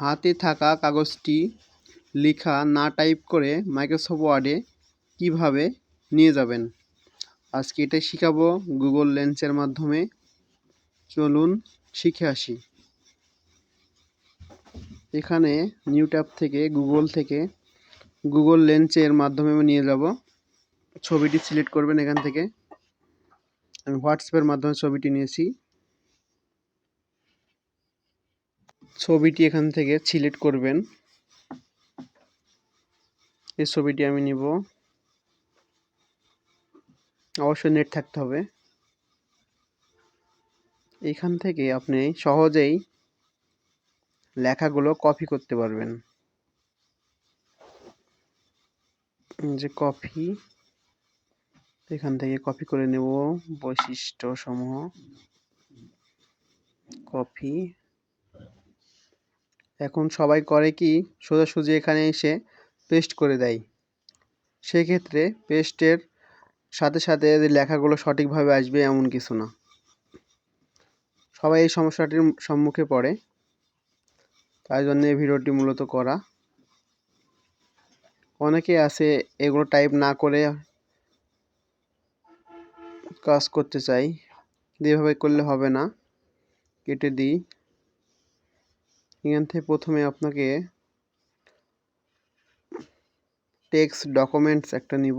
হাতে থাকা কাগজটি লেখা না টাইপ করে মাইক্রোসফট ওয়ার্ডে কীভাবে নিয়ে যাবেন? আজকে এটাই শেখাবো গুগল লেন্সের মাধ্যমে। চলুন শিখে আসি। এখানে নিউ ট্যাব থেকে গুগল থেকে গুগল লেন্সের মাধ্যমে নিয়ে যাব। ছবিটি সিলেক্ট করবেন এখান থেকে। আমি হোয়াটসঅ্যাপের মাধ্যমে ছবিটি নিয়েছি। ছবিটি এখান থেকে সিলেক্ট করবেন। এই ছবিটি আমি নিব। অবশ্যই নেট থাকতে হবে। এখান থেকে আপনি সহজেই লেখাগুলো কপি করতে পারবেন। যে কপি, এখান থেকে কপি করে নেব বৈশিষ্ট্য সমূহ কপি এখন সবাই করে কি সোজাসুজি এখানে এসে পেস্ট করে দেয়। সেক্ষেত্রে পেস্টের সাথে সাথে লেখাগুলো সঠিকভাবে আসবে এমন কিছু না। সবাই এই সমস্যাটির সম্মুখে পড়ে। তাই জন্য এই ভিডিওটি মূলত করা। অনেকে আছে এগুলো টাইপ না করে কাজ করতে চাই এভাবে করলে হবে না। কেটে দিই। এখান থেকে প্রথমে আপনাকে টেক্সট ডকুমেন্টস একটা নিব।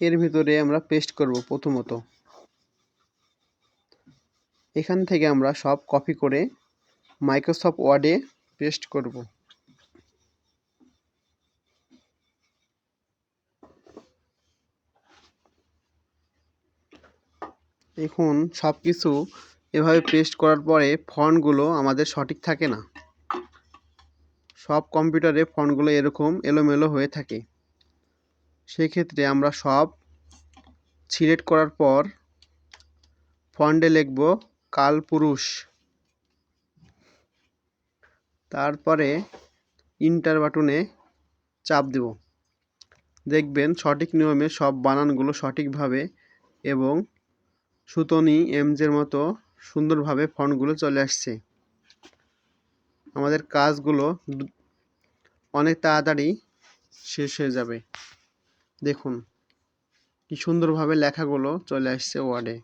এর ভিতরে আমরা পেস্ট করব প্রথমত। এখান থেকে আমরা সব কপি করে মাইক্রোসফট ওয়ার্ডে পেস্ট করব। এখন সব কিছু এভাবে পেস্ট করার পরে ফন্টগুলো আমাদের সঠিক থাকে না। সব কম্পিউটারে ফন্টগুলো এরকম এলোমেলো হয়ে থাকে। সেক্ষেত্রে আমরা সব সিলেক্ট করার পর ফন্টে লিখব কালপুরুষ তারপরে ইন্টার বাটনে চাপ দেব। দেখবেন সঠিক নিয়মে সব বানানগুলো সঠিকভাবে এবং সুতনি এমজের মতো সুন্দরভাবে ফন্টগুলো চলে আসছে। আমাদের কাজগুলো অনেক তাড়াতাড়ি শেষ হয়ে যাবে। দেখুন, কি সুন্দরভাবে লেখাগুলো চলে আসছে ওয়ার্ডে